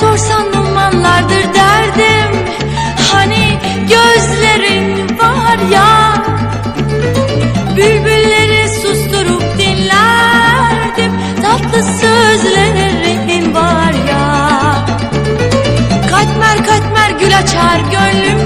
sorsan dumanlardır derdim. Hani gözlerin var ya Bülbülleri susturup dinlerdim. Tatlı sözlerin var ya. Katmer katmer gül açar gönlüm